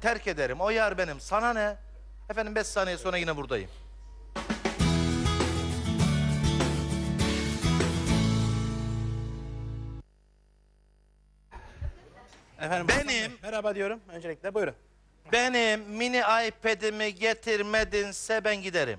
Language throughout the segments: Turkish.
terk ederim. O yar benim. Sana ne? Efendim 5 saniye sonra yine buradayım. Efendim, Benim- Hasan Bey, merhaba diyorum öncelikle buyurun. Benim mini iPad'imi getirmedinse ben giderim.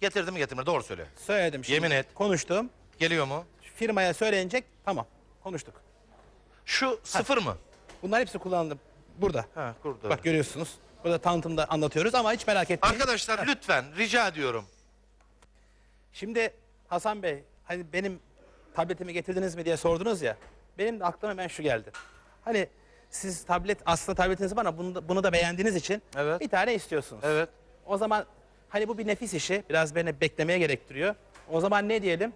Getirdim mi getirmedi doğru söyle. Söyledim şimdi. Yemin et. Konuştum. Geliyor mu? Firmaya söyleyecek tamam konuştuk. Şu sıfır mı? Bunlar hepsi kullanıldı burada. Ha kurdu. Bak görüyorsunuz. Burada tanıtımda anlatıyoruz ama hiç merak etmeyin. Arkadaşlar lütfen rica ediyorum. Şimdi Hasan Bey hani benim tabletimi getirdiniz mi diye sordunuz ya. Benim de aklıma hemen şu geldi. Hani siz tablet aslında tabletiniz ama bunu da, bunu da beğendiğiniz için Evet. bir tane istiyorsunuz. Evet. O zaman hani bu bir nefis işi. Biraz beni beklemeye gerektiriyor. O zaman ne diyelim?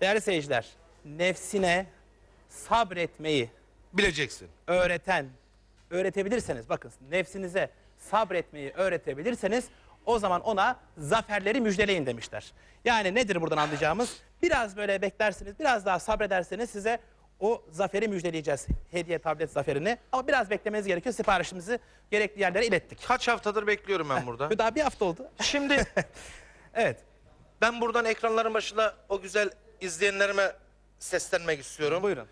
Değerli seyirciler, nefsine sabretmeyi Bileceksin. öğreten, öğretebilirseniz bakın nefsinize sabretmeyi öğretebilirseniz o zaman ona zaferleri müjdeleyin demişler. Yani nedir buradan anlayacağımız? Biraz böyle beklersiniz, biraz daha sabrederseniz size o zaferi müjdeleyeceğiz. Hediye tablet zaferini. Ama biraz beklemeniz gerekiyor. Siparişimizi gerekli yerlere ilettik. Kaç haftadır bekliyorum ben burada. Bu daha bir hafta oldu. Şimdi Evet. ben buradan ekranların başında o güzel izleyenlerime seslenmek istiyorum. Buyurun.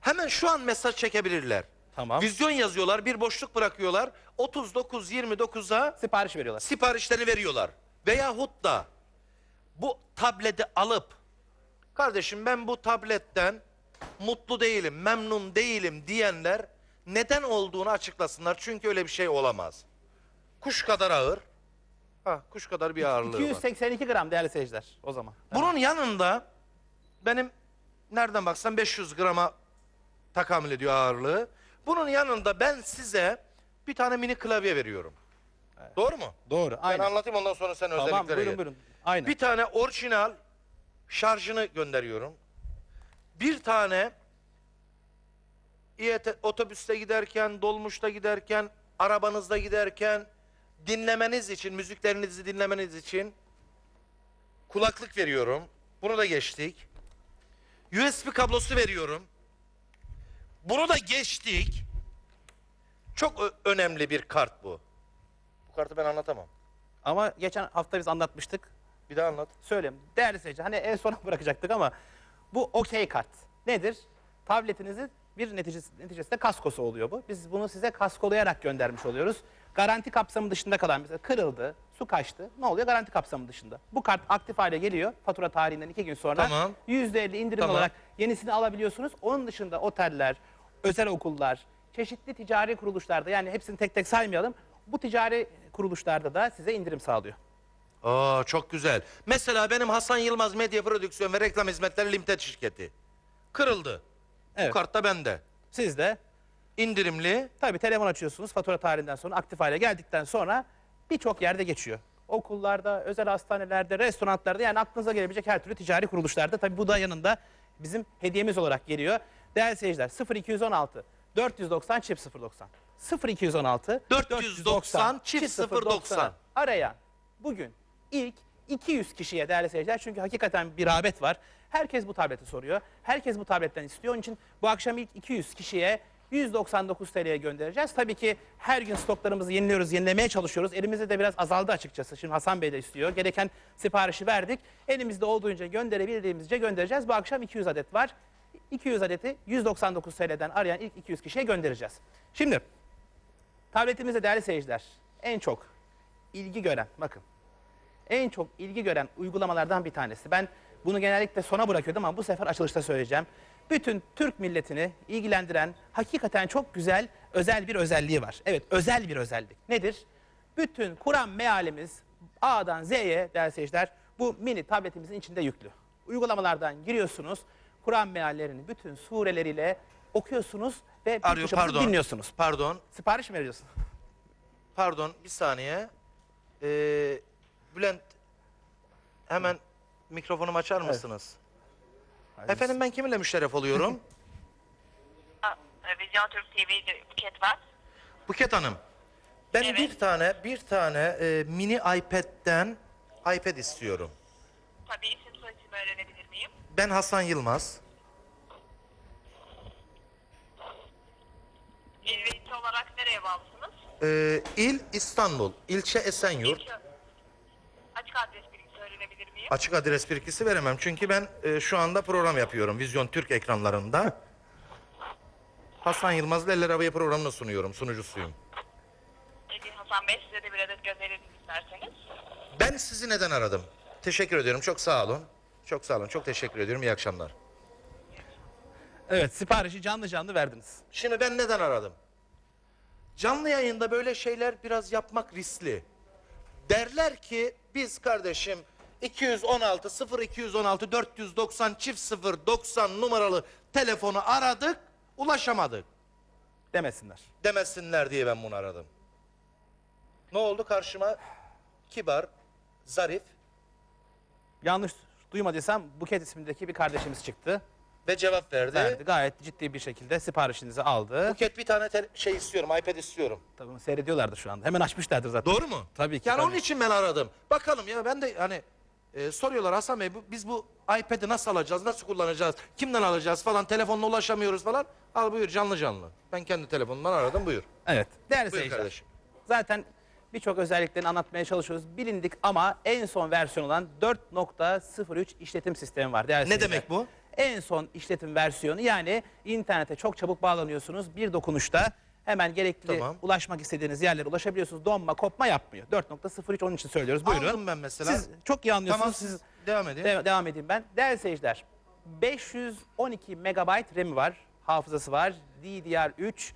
Hemen şu an mesaj çekebilirler. Tamam. Vizyon yazıyorlar, bir boşluk bırakıyorlar. 39-29'a Sipariş veriyorlar. siparişlerini veriyorlar. Veyahut da bu tableti alıp kardeşim ben bu tabletten mutlu değilim, memnun değilim diyenler neden olduğunu açıklasınlar. Çünkü öyle bir şey olamaz. Kuş kadar ağır. Ha, kuş kadar bir ağırlığı var. 282 gram değerli seyirciler o zaman. Bunun yanında benim nereden baksan 500 grama takamül ediyor ağırlığı. Bunun yanında ben size bir tane mini klavye veriyorum. Doğru mu? Doğru. Ben Aynen. anlatayım ondan sonra sen Tamam özelliklere buyurun gel. buyurun. Aynen. Bir tane orijinal şarjını gönderiyorum. Bir tane İET otobüste giderken, dolmuşta giderken, arabanızda giderken dinlemeniz için, müziklerinizi dinlemeniz için kulaklık veriyorum. Bunu da geçtik. USB kablosu veriyorum. Bunu da geçtik. Çok önemli bir kart bu. Bu kartı ben anlatamam. Ama geçen hafta biz anlatmıştık. Bir daha anlat. Söyleyeyim. Değerli seyirci hani en sona bırakacaktık ama bu okey kart. Nedir? Tabletinizi bir neticesi, neticesinde kaskosu oluyor bu. Biz bunu size kaskolayarak göndermiş oluyoruz. Garanti kapsamı dışında kalan mesela kırıldı, su kaçtı. Ne oluyor? Garanti kapsamı dışında. Bu kart aktif hale geliyor. Fatura tarihinden iki gün sonra Tamam. %50 indirim Tamam. olarak yenisini alabiliyorsunuz. Onun dışında oteller, özel okullar, çeşitli ticari kuruluşlarda yani hepsini tek tek saymayalım. Bu ticari kuruluşlarda da size indirim sağlıyor. Aa çok güzel. Mesela benim Hasan Yılmaz Medya Prodüksiyon ve Reklam Hizmetleri Limited şirketi. Kırıldı. Evet. Bu kart da bende. Siz de İndirimli. Tabii telefon açıyorsunuz fatura tarihinden sonra aktif hale geldikten sonra birçok yerde geçiyor. Okullarda, özel hastanelerde, restoranlarda yani aklınıza gelebilecek her türlü ticari kuruluşlarda. Tabii bu da yanında bizim hediyemiz olarak geliyor. Değerli seyirciler 0216 490 çift 090 0216 490 çift 090. arayan bugün ilk 200 kişiye değerli seyirciler çünkü hakikaten bir rağbet var. Herkes bu tableti soruyor. Herkes bu tabletten istiyor. Onun için bu akşam ilk 200 kişiye 199 TL'ye göndereceğiz. Tabii ki her gün stoklarımızı yeniliyoruz, yenilemeye çalışıyoruz. Elimizde de biraz azaldı açıkçası. Şimdi Hasan Bey de istiyor. Gereken siparişi verdik. Elimizde olduğunca gönderebildiğimizce göndereceğiz. Bu akşam 200 adet var. 200 adeti 199 TL'den arayan ilk 200 kişiye göndereceğiz. Şimdi tabletimizde değerli seyirciler en çok ilgi gören bakın en çok ilgi gören uygulamalardan bir tanesi. Ben bunu genellikle sona bırakıyordum ama bu sefer açılışta söyleyeceğim. Bütün Türk milletini ilgilendiren hakikaten çok güzel özel bir özelliği var. Evet özel bir özellik. Nedir? Bütün Kur'an mealimiz A'dan Z'ye değerli seyirciler bu mini tabletimizin içinde yüklü. Uygulamalardan giriyorsunuz. Kur'an meallerini bütün sureleriyle okuyorsunuz ve Arıyor pardon. dinliyorsunuz. Pardon. Sipariş mi veriyorsun? Pardon bir saniye. Ee, Bülent hemen mikrofonumu açar mısınız? Efendim ben kiminle müşerref oluyorum? Ha, e, Vizyon Türk TV'de Buket var. Buket Hanım. Ben Evet. bir tane bir tane e, mini iPad'den iPad istiyorum. Tabii isim soyisim öğrenebilir miyim? Ben Hasan Yılmaz. İlveti olarak nereye bağlısınız? Ee, il İstanbul, ilçe Esenyurt. İlçe- Açık adres bilgisi öğrenebilir miyim? Açık adres bilgisi veremem çünkü ben e, şu anda program yapıyorum Vizyon Türk ekranlarında. Hasan Yılmaz'la Eller Havaya programını sunuyorum, sunucusuyum. Peki Hasan Bey size de bir adet gönderelim isterseniz. Ben sizi neden aradım? Teşekkür ediyorum, çok sağ olun. Çok sağ olun, çok teşekkür ediyorum, iyi akşamlar. Evet siparişi canlı canlı verdiniz. Şimdi ben neden aradım? Canlı yayında böyle şeyler biraz yapmak riskli. Derler ki biz kardeşim 216 0216 490 çift 0 90 numaralı telefonu aradık ulaşamadık Demesinler. demesinler diye ben bunu aradım. Ne oldu karşıma? Kibar, zarif Yanlış duymadıysam Buket ismindeki bir kardeşimiz çıktı. Ve cevap verdi. Verdi. Gayet ciddi bir şekilde siparişinizi aldı. Buket bir tane tel- şey istiyorum, iPad istiyorum. Tabii seyrediyorlardır şu anda. Hemen açmışlardır zaten. Doğru mu? Tabii ki, Yani tabii. onun için ben aradım. Bakalım ya ben de hani e, soruyorlar Hasan Bey bu- biz bu iPad'i nasıl alacağız, nasıl kullanacağız, kimden alacağız falan, telefonla ulaşamıyoruz falan. Al buyur canlı canlı. Ben kendi telefonumdan aradım buyur. Evet. Değerli Buyur seyirciler. kardeşim. Zaten birçok özelliklerini anlatmaya çalışıyoruz. Bilindik ama en son versiyon olan 4.03 işletim sistemi var. Değerli Ne seyirciler. demek bu? En son işletim versiyonu yani internete çok çabuk bağlanıyorsunuz. Bir dokunuşta hemen gerekli Tamam. ulaşmak istediğiniz yerlere ulaşabiliyorsunuz. Donma, kopma yapmıyor. 4.03 onun için söylüyoruz. Buyurun. Aldım ben mesela. Siz çok iyi anlıyorsunuz. Tamam Siz devam edin. De- devam edeyim ben. Değerli seyirciler, 512 MB RAM'i var, hafızası var. DDR3,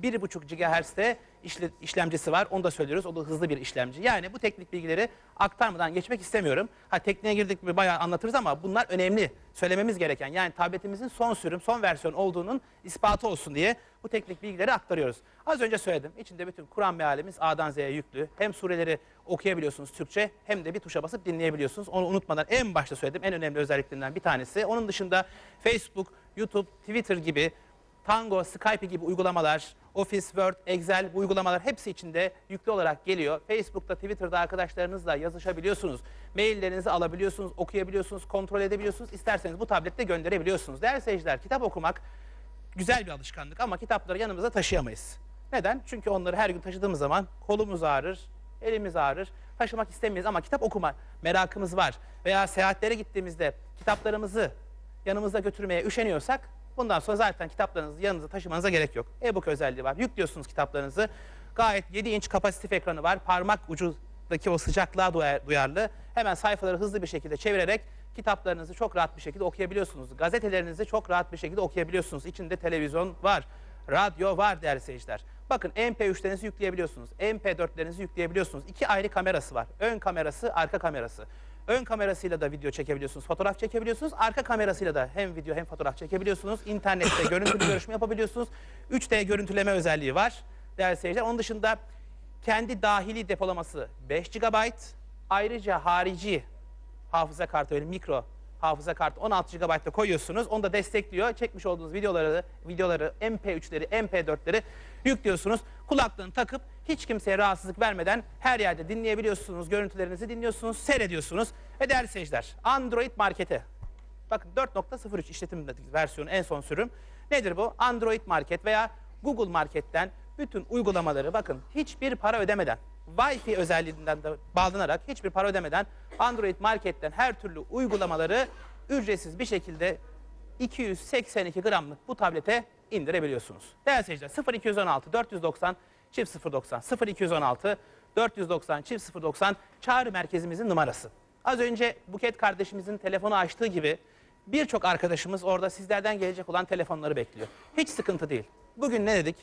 1.5 GHz'de işle- işlemcisi var. Onu da söylüyoruz. O da hızlı bir işlemci. Yani bu teknik bilgileri aktarmadan geçmek istemiyorum. Ha tekniğe girdik mi bayağı anlatırız ama bunlar önemli. Söylememiz gereken yani tabletimizin son sürüm, son versiyon olduğunun ispatı olsun diye bu teknik bilgileri aktarıyoruz. Az önce söyledim. İçinde bütün Kur'an mealimiz A'dan Z'ye yüklü. Hem sureleri okuyabiliyorsunuz Türkçe hem de bir tuşa basıp dinleyebiliyorsunuz. Onu unutmadan en başta söyledim en önemli özelliklerinden bir tanesi. Onun dışında Facebook, YouTube, Twitter gibi Tango, Skype gibi uygulamalar, Office, Word, Excel bu uygulamalar hepsi içinde yüklü olarak geliyor. Facebook'ta, Twitter'da arkadaşlarınızla yazışabiliyorsunuz. Maillerinizi alabiliyorsunuz, okuyabiliyorsunuz, kontrol edebiliyorsunuz. İsterseniz bu tablette gönderebiliyorsunuz. Değerli seyirciler, kitap okumak güzel bir alışkanlık ama kitapları yanımıza taşıyamayız. Neden? Çünkü onları her gün taşıdığımız zaman kolumuz ağrır, elimiz ağrır. Taşımak istemeyiz ama kitap okuma merakımız var. Veya seyahatlere gittiğimizde kitaplarımızı yanımızda götürmeye üşeniyorsak bundan sonra zaten kitaplarınızı yanınıza taşımanıza gerek yok. E-book özelliği var. Yüklüyorsunuz kitaplarınızı. Gayet 7 inç kapasitif ekranı var. Parmak ucundaki o sıcaklığa duyar- duyarlı. Hemen sayfaları hızlı bir şekilde çevirerek kitaplarınızı çok rahat bir şekilde okuyabiliyorsunuz. Gazetelerinizi çok rahat bir şekilde okuyabiliyorsunuz. İçinde televizyon var, radyo var değerli seyirciler. Bakın MP3'lerinizi yükleyebiliyorsunuz. MP4'lerinizi yükleyebiliyorsunuz. İki ayrı kamerası var. Ön kamerası, arka kamerası. Ön kamerasıyla da video çekebiliyorsunuz, fotoğraf çekebiliyorsunuz. Arka kamerasıyla da hem video hem fotoğraf çekebiliyorsunuz. İnternette görüntülü görüşme yapabiliyorsunuz. 3D görüntüleme özelliği var değerli seyirciler. Onun dışında kendi dahili depolaması 5 GB. Ayrıca harici hafıza kartı öyle mikro hafıza kartı 16 GB'da koyuyorsunuz. Onu da destekliyor. Çekmiş olduğunuz videoları, videoları, MP3'leri, MP4'leri yüklüyorsunuz. Kulaklığını takıp hiç kimseye rahatsızlık vermeden her yerde dinleyebiliyorsunuz. Görüntülerinizi dinliyorsunuz, seyrediyorsunuz. Ve değerli seyirciler, Android Market'e Bakın 4.03 işletim versiyonu en son sürüm. Nedir bu? Android Market veya Google Market'ten bütün uygulamaları bakın hiçbir para ödemeden Wi-Fi özelliğinden de bağlanarak hiçbir para ödemeden Android Market'ten her türlü uygulamaları ücretsiz bir şekilde 282 gramlık bu tablete indirebiliyorsunuz. Değerli seyirciler 0216 490 çift 090 0216 490 çift 090 çağrı merkezimizin numarası. Az önce Buket kardeşimizin telefonu açtığı gibi birçok arkadaşımız orada sizlerden gelecek olan telefonları bekliyor. Hiç sıkıntı değil. Bugün ne dedik?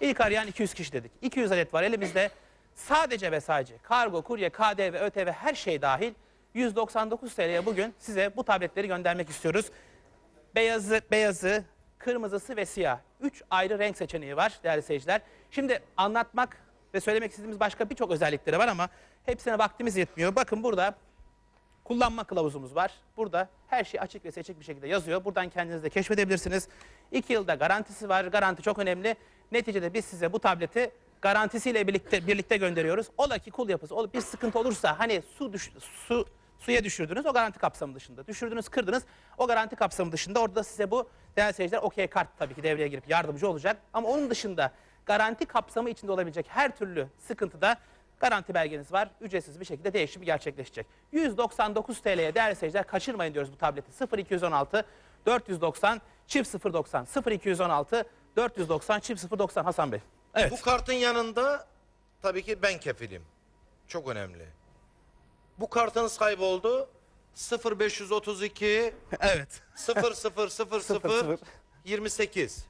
İlk arayan 200 kişi dedik. 200 adet var elimizde. Sadece ve sadece kargo, kurye, KDV, ÖTV her şey dahil 199 TL'ye bugün size bu tabletleri göndermek istiyoruz. Beyazı, beyazı, kırmızısı ve siyah. Üç ayrı renk seçeneği var değerli seyirciler. Şimdi anlatmak ve söylemek istediğimiz başka birçok özellikleri var ama hepsine vaktimiz yetmiyor. Bakın burada kullanma kılavuzumuz var. Burada her şey açık ve seçik bir şekilde yazıyor. Buradan kendiniz de keşfedebilirsiniz. İki yılda garantisi var. Garanti çok önemli. Neticede biz size bu tableti garantisiyle birlikte birlikte gönderiyoruz. Ola ki kul yapısı olup bir sıkıntı olursa hani su düş, su suya düşürdünüz o garanti kapsamı dışında. Düşürdünüz kırdınız o garanti kapsamı dışında. Orada size bu değerli seyirciler okey kart tabii ki devreye girip yardımcı olacak. Ama onun dışında garanti kapsamı içinde olabilecek her türlü sıkıntıda garanti belgeniz var. Ücretsiz bir şekilde değişimi gerçekleşecek. 199 TL'ye değerli seyirciler kaçırmayın diyoruz bu tableti. 0216 490 çift 090 0216 490 çift 090 Hasan Bey. Evet. Bu kartın yanında tabii ki ben kefilim. Çok önemli. Bu kartınız kayboldu. 0532 evet. 0000 28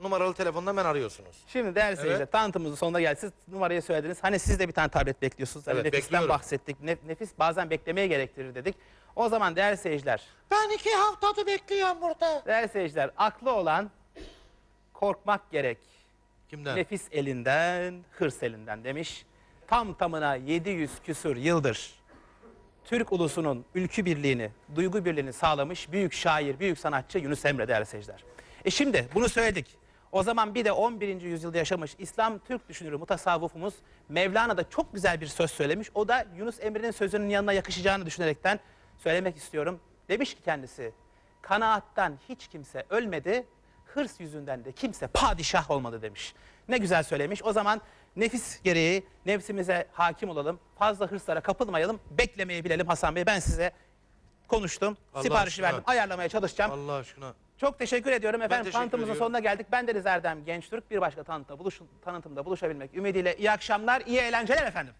numaralı telefondan ben arıyorsunuz. Şimdi değerli seyirciler Evet. tanıtımımızın sonuna geldik. Siz numarayı söylediniz. Hani siz de bir tane tablet bekliyorsunuz. Hani Evet, nefisten bekliyorum. bahsettik. Nef- nefis bazen beklemeye gerektirir dedik. O zaman değerli seyirciler, Ben iki haftadır bekliyorum burada. değerli seyirciler aklı olan korkmak gerek. Kimden? Nefis elinden, hırs elinden demiş. Tam tamına 700 küsur yıldır Türk ulusunun ülkü birliğini, duygu birliğini sağlamış büyük şair, büyük sanatçı Yunus Emre değerli seyirciler. E şimdi bunu söyledik. O zaman bir de 11. yüzyılda yaşamış İslam Türk düşünürü, mutasavvufumuz Mevlana da çok güzel bir söz söylemiş. O da Yunus Emre'nin sözünün yanına yakışacağını düşünerekten söylemek istiyorum. Demiş ki kendisi, kanaattan hiç kimse ölmedi, hırs yüzünden de kimse padişah olmadı demiş. Ne güzel söylemiş. O zaman nefis gereği nefsimize hakim olalım. Fazla hırslara kapılmayalım. Beklemeyi bilelim Hasan Bey. Ben size konuştum. Allah siparişi aşkına. verdim. Ayarlamaya çalışacağım. Allah aşkına. Çok teşekkür ediyorum efendim. teşekkür Tanıtımımızın ediyorum. sonuna geldik. Ben Deniz Erdem Gençtürk. Bir başka tanıtımda, buluş, tanıtımda buluşabilmek ümidiyle iyi akşamlar, iyi eğlenceler efendim.